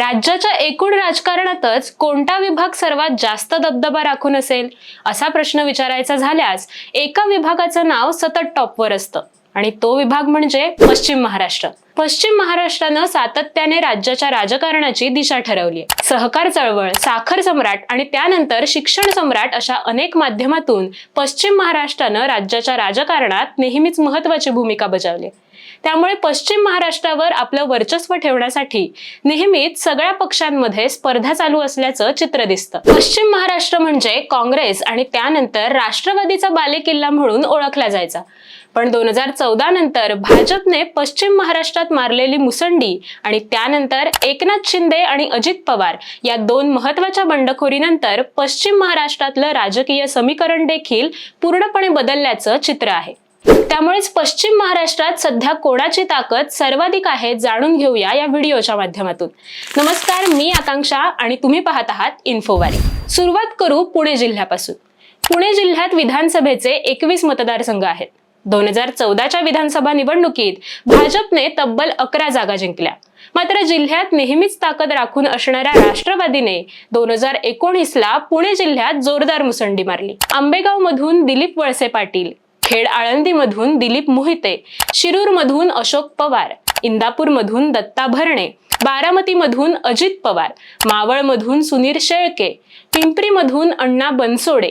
राज्याच्या एकूण राजकारणातच कोणता विभाग सर्वात जास्त दबदबा राखून असेल? असा प्रश्न विचारायचा झाल्यास एका विभागाचं नाव सतत टॉपवर असतं. आणि तो विभाग म्हणजे पश्चिम महाराष्ट्र. पश्चिम महाराष्ट्रानं सातत्याने राज्याच्या राजकारणाची दिशा ठरवली आहे सहकार चळवळ साखर सम्राट आणि त्यानंतर शिक्षण सम्राट अशा अनेक माध्यमातून पश्चिम महाराष्ट्रानं राज्याच्या राजकारणात नेहमीच महत्वाची भूमिका बजावली. त्यामुळे पश्चिम महाराष्ट्रावर आपलं वर्चस्व ठेवण्यासाठी नेहमीच सगळ्या पक्षांमध्ये स्पर्धा चालू असल्याचं चित्र दिसतं. पश्चिम महाराष्ट्र म्हणजे काँग्रेस आणि त्यानंतर राष्ट्रवादीचा बालेकिल्ला म्हणून ओळखला जायचा. पण दोन हजार चौदा नंतर भाजपने पश्चिम महाराष्ट्रात मारलेली मुसंडी आणि त्यानंतर एकनाथ शिंदे आणि अजित पवार या दोन महत्त्वाच्या बंडखोरीनंतर पश्चिम महाराष्ट्रातलं राजकीय समीकरण देखील पूर्णपणे बदलल्याचं चित्र आहे. त्यामुळेच पश्चिम महाराष्ट्रात सध्या कोणाची ताकद सर्वाधिक आहे जाणून घेऊया या व्हिडिओच्या माध्यमातून. नमस्कार मी आकांक्षा आणि तुम्ही पाहत आहात इन्फोवारी सुरुवात करू पुणे जिल्ह्यापासून. पुणे जिल्ह्यात विधानसभेचे एकवीस मतदारसंघ आहेत. दोन हजार चौदाच्या विधानसभा निवडणुकीत भाजपने तब्बल अकरा जागा जिंकल्या. मात्र जिल्ह्यात नेहमीच ताकद राखून असणाऱ्या राष्ट्रवादीने दोन हजार एकोणीसला पुणे जिल्ह्यात जोरदार मुसंडी मारली. आंबेगाव मधून दिलीप वळसे पाटील खेड आळंदीमधून दिलीप मोहिते शिरूरमधून अशोक पवार इंदापूरमधून दत्ता भरणे बारामतीमधून अजित पवार मावळमधून सुनील शेळके पिंपरीमधून अण्णा बनसोडे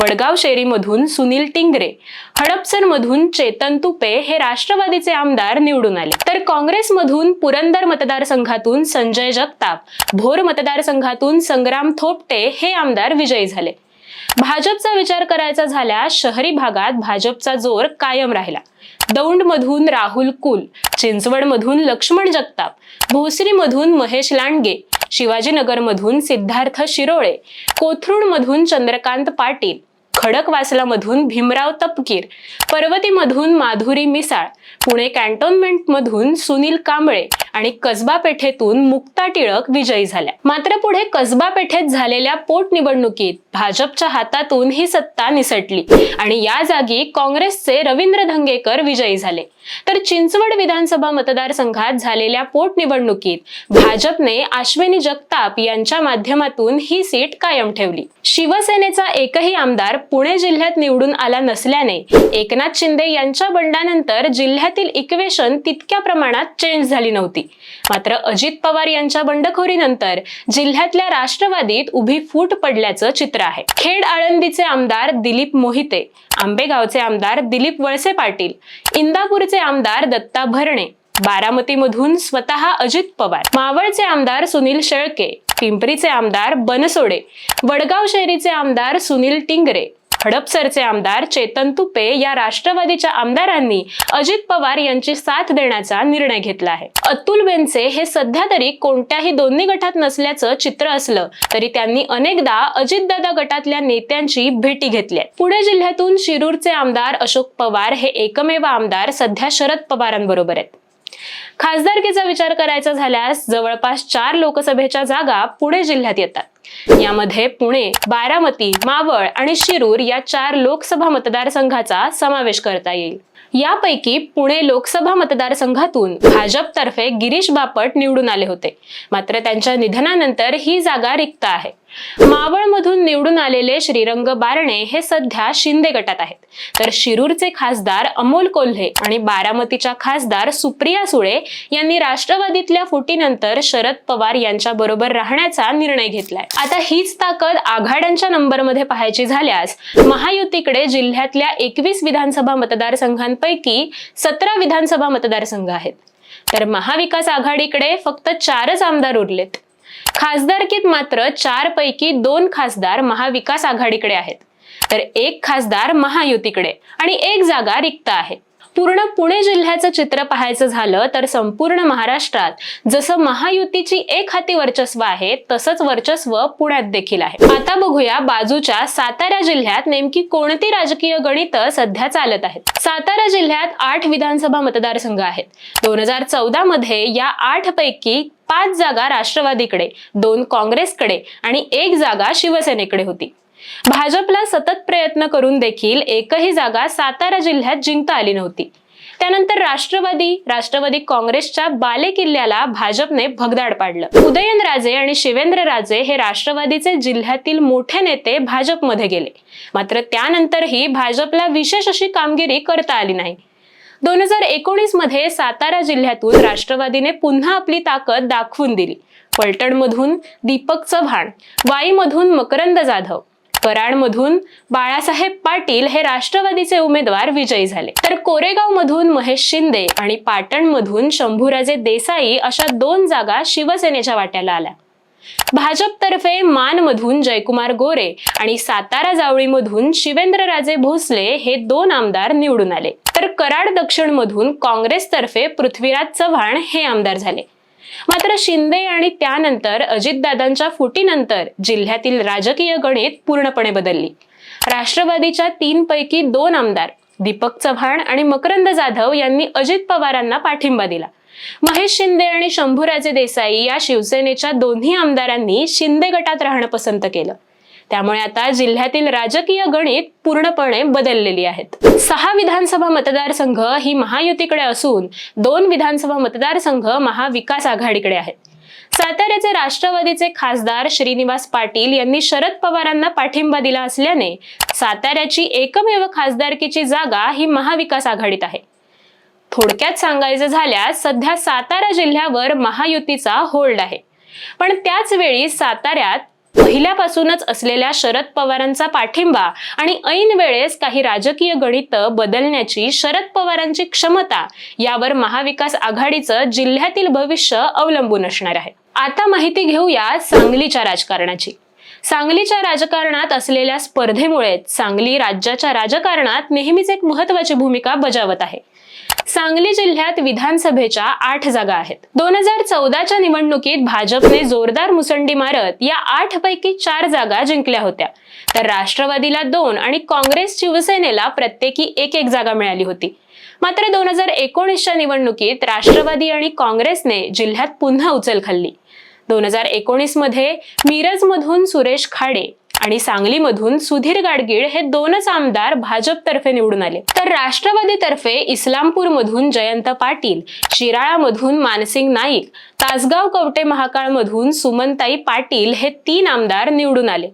वडगाव शेरीमधून सुनील टिंगरे हडपसरमधून चेतन तुपे हे राष्ट्रवादीचे आमदार निवडून आले. तर काँग्रेसमधून पुरंदर मतदारसंघातून संजय जगताप भोर मतदारसंघातून संग्राम थोपटे हे आमदार विजयी झाले. भाजपचा विचार करायचा झाल्यास शहरी भागात भाजपचा जोर कायम राहिला. दौंडमधून राहुल कुल चिंचवडमधून लक्ष्मण जगताप भोसरीमधून महेश लांडगे शिवाजीनगरमधून सिद्धार्थ शिरोळे कोथरूडमधून चंद्रकांत पाटील खडकवासलामधून भीमराव तपकीर पर्वतीमधून माधुरी मिसाळ पुणे कॅन्टोन्मेंटमधून सुनील कांबळे आणि कसबा पेठेतून मुक्ता टिळक विजयी झाल्या. मात्र पुढे कसबा पेठेत झालेल्या पोटनिवडणुकीत भाजपच्या हातातून ही सत्ता निसटली आणि या जागी काँग्रेसचे रवींद्र धंगेकर विजयी झाले. तर चिंचवड विधानसभा मतदारसंघात झालेल्या पोटनिवडणुकीत भाजपने अश्विनी जगताप यांच्या माध्यमातून ही सीट कायम ठेवली. शिवसेनेचा एकही आमदार पुणे जिल्ह्यात निवडून आला नसल्याने एकनाथ शिंदे यांच्या बंडानंतर जिल्ह्यातील इक्वेशन तितक्या प्रमाणात चेंज झाली नव्हती. मात्र अजित पवार यांच्या बंडखोरीनंतर जिल्ह्यातल्या राष्ट्रवादीत उभी फूट पडल्याचं चित्र आहे. खेड आळंदीचे आमदार दिलीप मोहिते आंबेगावचे आमदार दिलीप वळसे पाटील इंदापूरचे आमदार दत्ता भरणे बारामतीमधून स्वतः अजित पवार मावळचे आमदार सुनील शेळके पिंपरीचे आमदार बनसोडे वडगाव शहरीचे आमदार सुनील टिंगरे हडपसरचे आमदार चेतन तुपे या राष्ट्रवादीच्या आमदारांनी अजित पवार यांची साथ देण्याचा निर्णय घेतला आहे. अतुल बेनसे हे सध्या तरी कोणत्याही दोन्ही गटात नसल्याचं चित्र असलं तरी त्यांनी अनेकदा अजितदादा गटातल्या नेत्यांची भेटी घेतली आहे पुणे जिल्ह्यातून शिरूरचे आमदार अशोक पवार हे एकमेव आमदार सध्या शरद पवारांबरोबर आहेत. खासदारकीचा विचार करायचा झाल्यास जवळपास चार लोकसभेच्या जागा पुणे जिल्ह्यात येतात. यामध्ये पुणे बारामती मावळ आणि शिरूर या चार लोकसभा मतदारसंघाचा समावेश करता येईल. यापैकी पुणे लोकसभा मतदारसंघातून भाजपतर्फे गिरीश बापट निवडून आले होते. मात्र त्यांच्या निधनानंतर ही जागा रिक्त आहे. मावळमधून निवडून आलेले श्रीरंग बारणे हे सध्या शिंदे गटात आहेत. तर शिरूरचे खासदार अमोल कोल्हे आणि बारामतीच्या खासदार सुप्रिया सुळे यांनी राष्ट्रवादीतल्या फुटीनंतर शरद पवार यांच्या बरोबर राहण्याचा निर्णय घेतलाय. आता हीच ताकद आघाड्यांच्या नंबरमध्ये पाहायची झाल्यास महायुतीकडे जिल्ह्यातल्या एकवीस विधानसभा मतदारसंघांपैकी सतरा विधानसभा मतदारसंघ आहेत. तर महाविकास आघाडीकडे फक्त चारच आमदार उरलेत. खासदारकीत मात्र चार पैकी दोन खासदार महाविकास आघाडीकडे आहेत. तर एक खासदार महायुतीकडे आणि एक जागा रिक्त आहे. पूर्ण पुणे जिल्ह्याचं चित्र पाहायचं झालं तर संपूर्ण महाराष्ट्रात जसं महायुतीची एक हाती वर्चस्व आहे तसंच वर्चस्व पुण्यात देखील आहे. आता बघूया बाजूच्या सातारा जिल्ह्यात नेमकी कोणती राजकीय गणित सध्या चालत आहेत? सातारा जिल्ह्यात आठ विधानसभा मतदारसंघ आहेत. दोन हजार चौदा मध्ये या आठ पैकी पाच जागा राष्ट्रवादीकडे दोन काँग्रेसकडे आणि एक जागा शिवसेनेकडे होती. भाजपला सतत प्रयत्न करून देखील एकही जागा सातारा जिल्ह्यात जिंकता आली नव्हती. त्यानंतर राष्ट्रवादी राष्ट्रवादी काँग्रेसच्या बाले किल्ल्याला भाजपने भगदाड पाडलं. उदयनराजे आणि शिवेंद्रराजे हे राष्ट्रवादीचे जिल्ह्यातील मोठे नेते भाजपमध्ये गेले. मात्र त्यानंतरही भाजपला विशेष अशी कामगिरी करता आली नाही. दोन हजार एकोणीसमध्ये सातारा जिल्ह्यातून राष्ट्रवादीने पुन्हा आपली ताकद दाखवून दिली. पलटणमधून दीपक चव्हाण वाईमधून मकरंद जाधव कराडमधून बाळासाहेब पाटील हे राष्ट्रवादीचे उमेदवार विजयी झाले. तर कोरेगाव मधून महेश शिंदे आणि पाटणमधून शंभूराजे देसाई अशा दोन जागा शिवसेनेच्या वाट्याला आल्या. भाजपतर्फे मानमधून जयकुमार गोरे आणि सातारा जावळीमधून शिवेंद्रराजे भोसले हे दोन आमदार निवडून आले. तर कराड दक्षिणमधून काँग्रेसतर्फे पृथ्वीराज चव्हाण हे आमदार झाले. मात्र शिंदे आणि त्यानंतर अजितदादांच्या फुटीनंतर जिल्ह्यातील राजकीय गणित पूर्णपणे बदलली. राष्ट्रवादीच्या तीन पैकी दोन आमदार दीपक चव्हाण आणि मकरंद जाधव यांनी अजित पवारांना पाठिंबा दिला. महेश शिंदे आणि शंभूराजे देसाई या शिवसेनेच्या दोन्ही आमदारांनी शिंदे गटात राहणं पसंत केलं. त्यामुळे आता जिल्ह्यातील राजकीय गणित पूर्णपणे बदललेली आहेत. सहा विधानसभा मतदारसंघ ही महायुतीकडे असून दोन विधानसभा मतदारसंघ महाविकास आघाडीकडे आहेत. साताऱ्याचे राष्ट्रवादीचे खासदार श्रीनिवास पाटील यांनी शरद पवारांना पाठिंबा दिला असल्याने साताऱ्याची एकमेव खासदारकीची जागा ही महाविकास आघाडीत आहे. थोडक्यात सांगायचं झाल्यास सध्या सातारा जिल्ह्यावर महायुतीचा होल्ड आहे. पण त्याच वेळी साताऱ्यात पहिल्यापासूनच असलेल्या शरद पवारांचा पाठिंबा आणि ऐन वेळेस काही राजकीय गणित बदलण्याची शरद पवारांची क्षमता यावर महाविकास आघाडीचं जिल्ह्यातील भविष्य अवलंबून असणार आहे. आता माहिती घेऊया सांगलीच्या राजकारणाची. सांगलीच्या राजकारणात असलेल्या स्पर्धेमुळे सांगली राज्याच्या राजकारणात नेहमीच एक महत्वाची भूमिका बजावत आहे. सांगली जिल्ह्यात विधानसभेच्या आठ जागा आहेत. दोन हजार चौदाच्या निवडणुकीत भाजपने जोरदार मुसंडी मारत या आठ पैकी चार जागा जिंकल्या होत्या. तर राष्ट्रवादीला दोन आणि काँग्रेस शिवसेनेला प्रत्येकी एक एक जागा मिळाली होती. मात्र दोन हजार एकोणीसच्या निवडणुकीत राष्ट्रवादी आणि काँग्रेसने जिल्ह्यात पुन्हा उचल खाल्ली. दोन हजार एकोणीसमध्ये मिरजमधून सुरेश खाडे आणि सांगलीमधून सुधीर गाडगीळ हे दोनच आमदार भाजपतर्फे निवडून आले. तर राष्ट्रवादीतर्फे इस्लामपूरमधून जयंत पाटील शिराळामधून मानसिंग नाईक तासगाव कवटे महाकाळमधून सुमनताई पाटील हे तीन आमदार निवडून आले.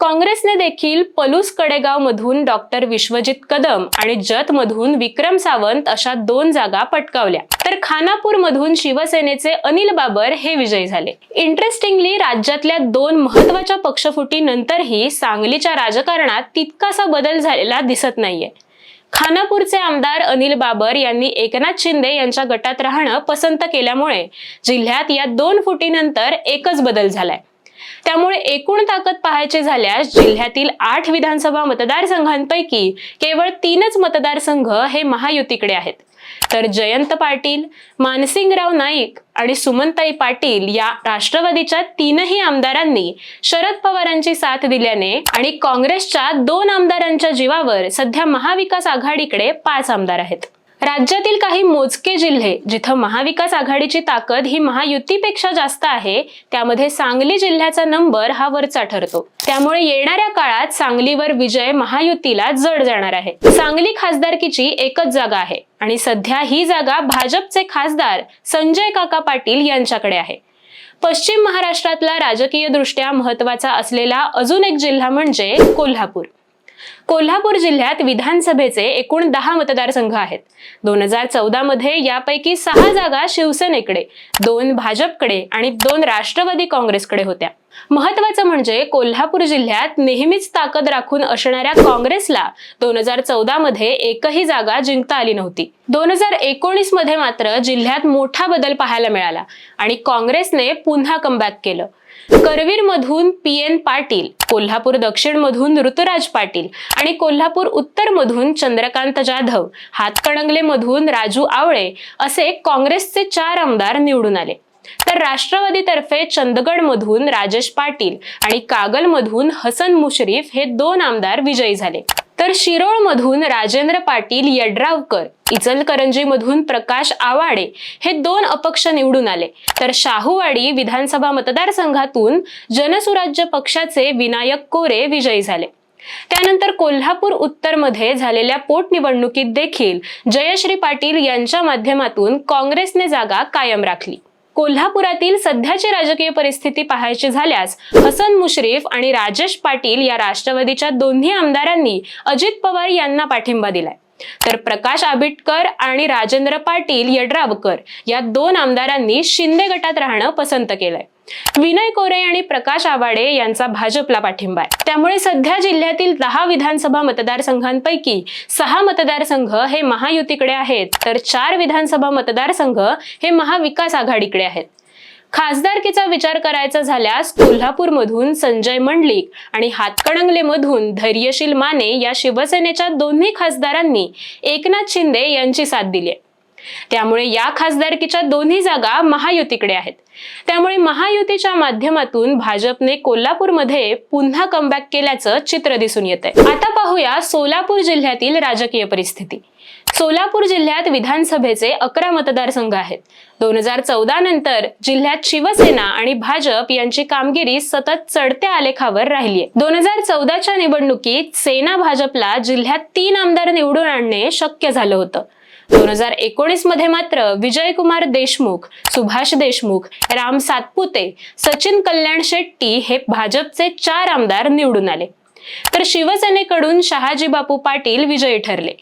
काँग्रेसने देखील पलूस कडेगाव मधून डॉक्टर विश्वजित कदम आणि जत मधून विक्रम सावंत अशा दोन जागा पटकावल्या. तर खानापूर मधून शिवसेनेचे अनिल बाबर हे विजयी झाले. इंटरेस्टिंगली राज्यातल्या दोन महत्त्वाच्या पक्षफुटीनंतरही सांगलीच्या राजकारणात तितकासा बदल झालेला दिसत नाहीये. खानापूरचे आमदार अनिल बाबर यांनी एकनाथ शिंदे यांच्या गटात राहणं पसंत केल्यामुळे जिल्ह्यात या दोन फुटीनंतर एकच बदल झालाय. त्यामुळे एकूण ताकद पाहायचे झाल्यास जिल्ह्यातील आठ विधानसभा मतदारसंघांपैकी केवळ तीनच मतदारसंघ हे महायुतीकडे आहेत. तर जयंत पाटील मानसिंगराव नाईक आणि सुमनताई पाटील या राष्ट्रवादीच्या तीनही आमदारांनी शरद पवारांची साथ दिल्याने आणि काँग्रेसच्या दोन आमदारांच्या जीवावर सध्या महाविकास आघाडीकडे पाच आमदार आहेत. राज्यातील काही मोजके जिल्हे जिथं महाविकास आघाडीची ताकद ही महायुतीपेक्षा जास्त आहे त्यामध्ये सांगली जिल्ह्याचा नंबर हा वरचा ठरतो. त्यामुळे येणाऱ्या काळात सांगलीवर विजय महायुतीला जड जाणार आहे. सांगली खासदारकीची एकच जागा आहे आणि सध्या ही जागा भाजपचे खासदार संजय काका पाटील यांच्याकडे आहे. पश्चिम महाराष्ट्रातला राजकीय दृष्ट्या महत्त्वाचा असलेला अजून एक जिल्हा म्हणजे कोल्हापूर. कोल्हापूर जिल्ह्यात विधानसभेचे एकूण दहा मतदारसंघ आहेत. दोन हजार चौदा मध्ये यापैकी सहा जागा शिवसेनेकडे दोन भाजपकडे आणि दोन राष्ट्रवादी काँग्रेसकडे होत्या. महत्वाचं म्हणजे कोल्हापूर जिल्ह्यात नेहमीच ताकद राखून असणाऱ्या काँग्रेसला दोन हजार चौदा मध्ये एकही जागा जिंकता आली नव्हती. दोन हजार एकोणीसमध्ये मात्र जिल्ह्यात मोठा बदल पाहायला मिळाला आणि काँग्रेसने पुन्हा कमबॅक केलं. करवीर मधून पी एन पाटील कोल्हापूर दक्षिण मधून ऋतुराज पाटील आणि कोल्हापूर उत्तर मधून चंद्रकांत जाधव हातकणंगले मधून राजू आवळे असे काँग्रेसचे चार आमदार निवडून आले. तर राष्ट्रवादीतर्फे चंदगड मधून राजेश पाटील आणि कागल मधून हसन मुश्रीफ हे दोन आमदार विजयी झाले. तर शिरोळ मधून राजेंद्र पाटील यड्रावकर इचलकरंजी मधून प्रकाश आवाडे हे दोन अपक्ष निवडून आले. तर शाहूवाडी विधानसभा मतदारसंघातून जनसुराज्य पक्षाचे विनायक कोरे विजयी झाले. त्यानंतर कोल्हापूर उत्तरमध्ये झालेल्या पोटनिवडणुकीत देखील जयश्री पाटील यांच्या माध्यमातून काँग्रेसने जागा कायम राखली. कोल्हापुरातील सध्याची राजकीय परिस्थिती पाहायची झाल्यास हसन मुश्रीफ आणि राजेश पाटील या राष्ट्रवादीच्या दोन्ही आमदारांनी अजित पवार यांना पाठिंबा दिलाय. तर प्रकाश आबिटकर आणि राजेंद्र पाटील यड्रावकर या दोन आमदारांनी शिंदे गटात राहणं पसंत केलंय. विनय कोरे आणि प्रकाश आवाडे यांचा भाजपला पाठिंबा आहे. त्यामुळे सध्या जिल्ह्यातील दहा विधानसभा मतदारसंघांपैकी सहा मतदारसंघ हे महायुतीकडे आहेत. तर चार विधानसभा मतदारसंघ हे महाविकास आघाडीकडे आहेत. खासदारकीचा विचार करायचा झाल्यास कोल्हापूरमधून संजय मंडलिक आणि हातकणंगलेमधून धैर्यशील माने या शिवसेनेच्या दोन्ही खासदारांनी एकनाथ शिंदे यांची साथ दिली आहे. त्यामुळे या खासदारकीच्या दोन्ही जागा महायुतीकडे आहेत. त्यामुळे महायुतीच्या माध्यमातून भाजपने कोल्हापूरमध्ये पुन्हा कमबॅक केल्याचं चित्र दिसून येत आहे आता पाहूया सोलापूर जिल्ह्यातील राजकीय परिस्थिती. सोलापूर जिल्ह्यात विधानसभेचे अकरा मतदारसंघ आहेत. दोन हजार चौदा नंतर जिल्ह्यात शिवसेना आणि भाजप यांची कामगिरी सतत चढत्या आलेखावर राहिली आहे. दोन हजार चौदाच्या निवडणुकीत सेना भाजपला जिल्ह्यात तीन आमदार निवडून आणणे शक्य झालं होतं. दोन हजार एकोणीसमध्ये मात्र विजयकुमार देशमुख सुभाष देशमुख राम सातपुते सचिन कल्याण शेट्टी हे भाजपचे चार आमदार निवडून आले. तर शिवसेनेकडून शहाजी बापू पाटील विजयी ठरले.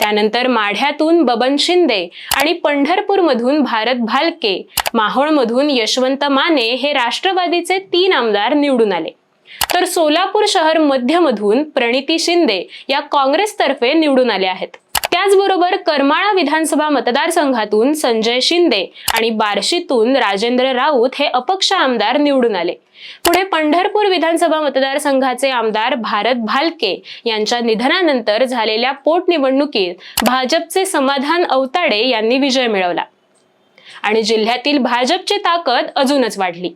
त्यानंतर माढ्यातून बबन शिंदे आणि पंढरपूरमधून भारत भालके माहोळमधून यशवंत माने हे राष्ट्रवादीचे तीन आमदार निवडून आले. तर सोलापूर शहर मध्यमधून प्रणिती शिंदे या काँग्रेसतर्फे निवडून आल्या आहेत. त्याचबरोबर करमाळा विधानसभा मतदारसंघातून संजय शिंदे आणि बार्शीतून राजेंद्र राऊत हे अपक्ष आमदार निवडून आले. पुढे पंढरपूर विधानसभा मतदारसंघाचे आमदार भारत भालके यांच्या निधनानंतर झालेल्या पोटनिवडणुकीत भाजपचे समाधान अवताडे यांनी विजय मिळवला. आणि जिल्ह्यातील भाजपची ताकद अजूनच वाढली.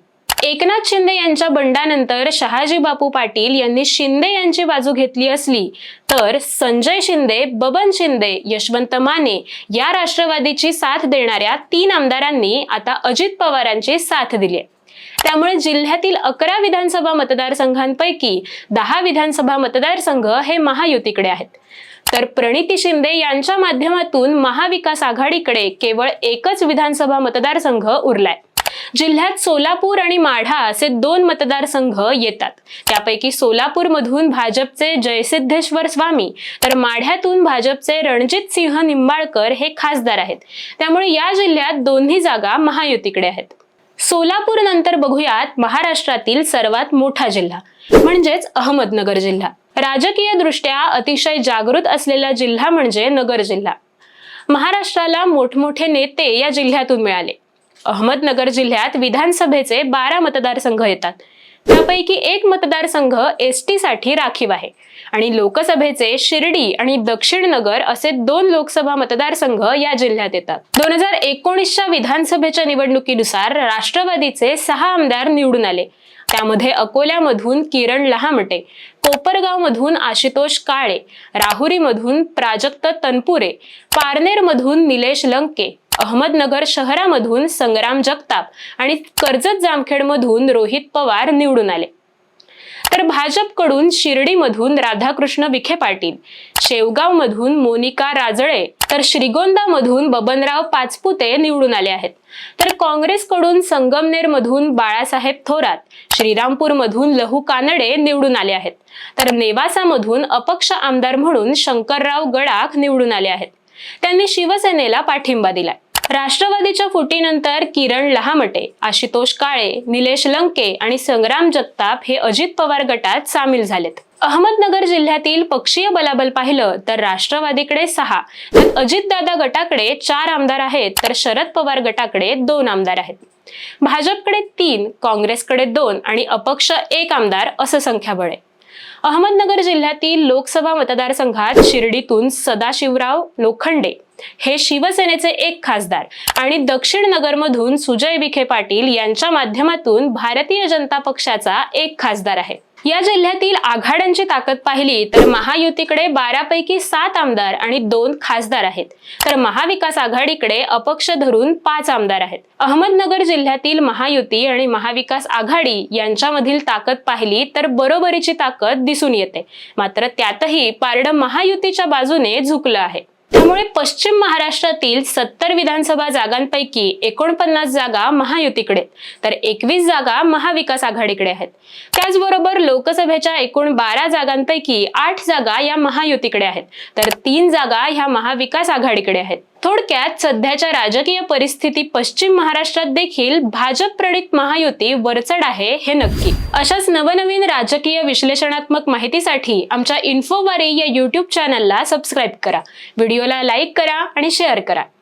एकनाथ शिंदे यांच्या बंडानंतर शहाजी बापू पाटील यांनी शिंदे यांची बाजू घेतली असली तर संजय शिंदे बबन शिंदे यशवंत माने या राष्ट्रवादीची साथ देणाऱ्या तीन आमदारांनी आता अजित पवारांची साथ दिली आहे. त्यामुळे जिल्ह्यातील अकरा विधानसभा मतदारसंघांपैकी दहा विधानसभा मतदारसंघ हे महायुतीकडे आहेत. तर प्रणिती शिंदे यांच्या माध्यमातून महाविकास आघाडीकडे केवळ एकच विधानसभा मतदारसंघ उरलाय. जिल्ह्यात सोलापूर आणि माढा असे दोन मतदारसंघ येतात. त्यापैकी सोलापूरमधून भाजपचे जयसिद्धेश्वर स्वामी तर माढ्यातून भाजपचे रणजित सिंह निंबाळकर हे खासदार आहेत. त्यामुळे या जिल्ह्यात दोन्ही जागा महायुतीकडे आहेत. सोलापूर नंतर बघूयात महाराष्ट्रातील सर्वात मोठा जिल्हा म्हणजेच अहमदनगर जिल्हा. राजकीय दृष्ट्या अतिशय जागृत असलेला जिल्हा म्हणजे नगर जिल्हा. महाराष्ट्राला मोठमोठे नेते या जिल्ह्यातून मिळाले. अहमदनगर जिल्ह्यात विधानसभेचे बारा मतदारसंघ येतात. त्यापैकी एक मतदारसंघ एस टीसाठी राखीव आहे. आणि लोकसभेचे शिर्डी आणि दक्षिण नगर असे दोन लोकसभा मतदारसंघ या जिल्ह्यात येतात. दोन हजार एकोणीसच्या विधानसभेच्या निवडणुकीनुसार राष्ट्रवादीचे सहा आमदार निवडून आले. त्यामध्ये अकोल्यामधून किरण लहामटे कोपरगावमधून आशुतोष काळे राहुरीमधून प्राजक्त तनपुरे पारनेरमधून निलेश लंके अहमदनगर शहरामधून संग्राम जगताप आणि कर्जत जामखेडमधून रोहित पवार निवडून आले. तर भाजपकडून शिर्डीमधून राधाकृष्ण विखे पाटील शेवगावमधून मोनिका राजळे तर श्रीगोंदामधून बबनराव पाचपुते निवडून आले आहेत. तर काँग्रेसकडून संगमनेरमधून बाळासाहेब थोरात श्रीरामपूरमधून लहू कानडे निवडून आले आहेत. तर नेवासामधून अपक्ष आमदार म्हणून शंकरराव गडाख निवडून आले आहेत. त्यांनी शिवसेनेला पाठिंबा दिलाय. राष्ट्रवादीच्या फुटीनंतर किरण लहामटे आशुतोष काळे निलेश लंके आणि संग्राम जगताप हे अजित पवार गटात सामील झालेत. अहमदनगर जिल्ह्यातील पक्षीय बलाबल पाहिलं तर राष्ट्रवादीकडे सहा तर अजितदादा गटाकडे चार आमदार आहेत तर शरद पवार गटाकडे दोन आमदार आहेत. भाजपकडे तीन काँग्रेसकडे दोन आणि अपक्ष एक आमदार असं संख्याबळ आहे. अहमदनगर जिल्ह्यातील लोकसभा मतदारसंघात शिर्डीतून सदाशिवराव लोखंडे हे शिवसेनेचे एक खासदार आणि दक्षिण नगरमधून सुजय विखे पाटील यांच्या माध्यमातून भारतीय जनता पक्षाचा एक खासदार आहे. या जिल्ह्यातील आघाड्यांची ताकद पाहिली तर महायुतीकडे बारापैकी सात आमदार आणि दोन खासदार आहेत. तर महाविकास आघाडीकडे अपक्ष धरून पाच आमदार आहेत. अहमदनगर जिल्ह्यातील महायुती आणि महाविकास आघाडी यांच्यामधील ताकद पाहिली तर बरोबरीची ताकद दिसून येते. मात्र त्यातही पारडं महायुतीच्या बाजूने झुकलं आहे. त्यामुळे पश्चिम महाराष्ट्रातील सत्तर विधानसभा जागांपैकी एकोणपन्नास जागा महायुतीकडे तर एकवीस जागा महाविकास आघाडीकडे आहेत. त्याचबरोबर लोकसभेच्या एकूण बारा जागांपैकी आठ जागा या महायुतीकडे आहेत. तर तीन जागा ह्या महाविकास आघाडीकडे आहेत. थोडक्यात सध्याच्या राजकीय परिस्थिती पश्चिम महाराष्ट्रात देखील भाजप प्रणित महायुती वरचढ आहे हे नक्की. अशाच नवनवीन राजकीय विश्लेषणात्मक माहितीसाठी आमच्या इन्फोवारी या युट्यूब चॅनलला सबस्क्राईब करा. व्हिडिओला लाईक करा आणि शेअर करा.